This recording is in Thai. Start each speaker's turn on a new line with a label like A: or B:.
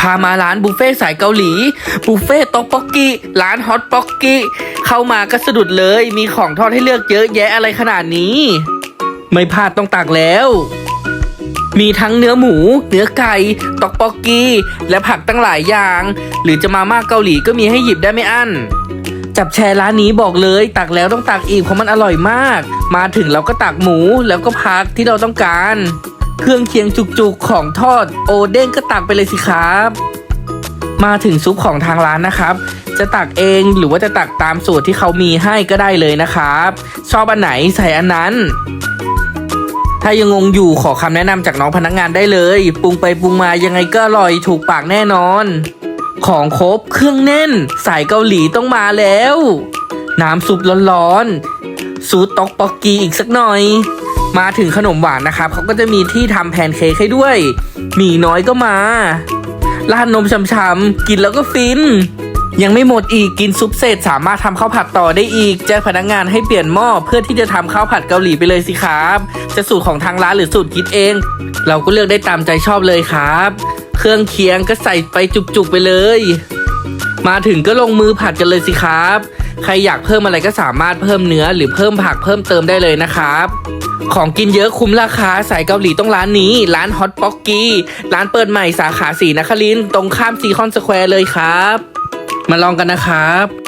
A: พามาร้านบุฟเฟ่สายเกาหลี บุฟเฟ่ต๊อกป๊อกกี้ร้านฮอตป๊อกกี้เข้ามาก็สะดุดเลย มีของทอดให้เลือกเยอะแยะอะไรขนาดนี้ ไม่พลาดต้องตักแล้ว มีทั้งเนื้อหมู เนื้อไก่ตอกปอกกี้และผักตั้งหลายอย่าง หรือจะมาม่าเกาหลีก็มีให้หยิบได้ไม่อั้นจับแชร์ร้านนี้บอกเลย ตักแล้วต้องตักอีกเพราะมันอร่อยมาก มาถึงเราก็ตักหมูแล้วก็พักที่เราต้องการ เครื่องเคียงจุกๆของทอดโอเด้งก็ตักไปเลยสิครับ มาถึงซุปของทางร้านนะครับ จะตักเองหรือว่าจะตักตามสูตรที่เขามีให้ก็ได้เลยนะครับ ชอบอันไหนใส่อันนั้น ถ้ายังงงอยู่ขอคำแนะนำจากน้องพนักงานได้เลยปรุงไปปรุงมายังไงก็อร่อยถูกปากแน่นอน ของครบเครื่องแน่นสายเกาหลีต้องมาแล้ว น้ำซุปร้อนๆซูตต็อกปอกกีอีกสักหน่อย มาถึงขนมหวานนะครับเขาก็จะมีที่ทำแพนเค้กให้ด้วย หมีน้อยก็มาราดนมช่ำๆกินแล้วก็ฟิน ยังไม่หมดอีกกินซุปเสร็จสามารถทำข้าวผัดต่อได้อีก แจ้งพนักงานให้เปลี่ยนหม้อเพื่อที่จะทำข้าวผัดเกาหลีไปเลยสิครับ จะสูตรของทางร้านหรือสูตรคิดเอง เราก็เลือกได้ตามใจชอบเลยครับ เครื่องเคียงก็ใส่ไปจุกๆไปเลย มาถึงก็ลงมือผัดกันเลยสิครับ ใครอยากเพิ่มอะไรก็สามารถเพิ่มเนื้อหรือเพิ่มผักเพิ่มเติมได้เลยนะครับ ของกินเยอะคุ้มราคาสายเกาหลีต้องร้านนี้ ร้านฮอตป๊อกกี้ร้านเปิดใหม่สาขาสีนครินตรงข้ามซีคอนสแควร์เลยครับ มาลองกันนะครับ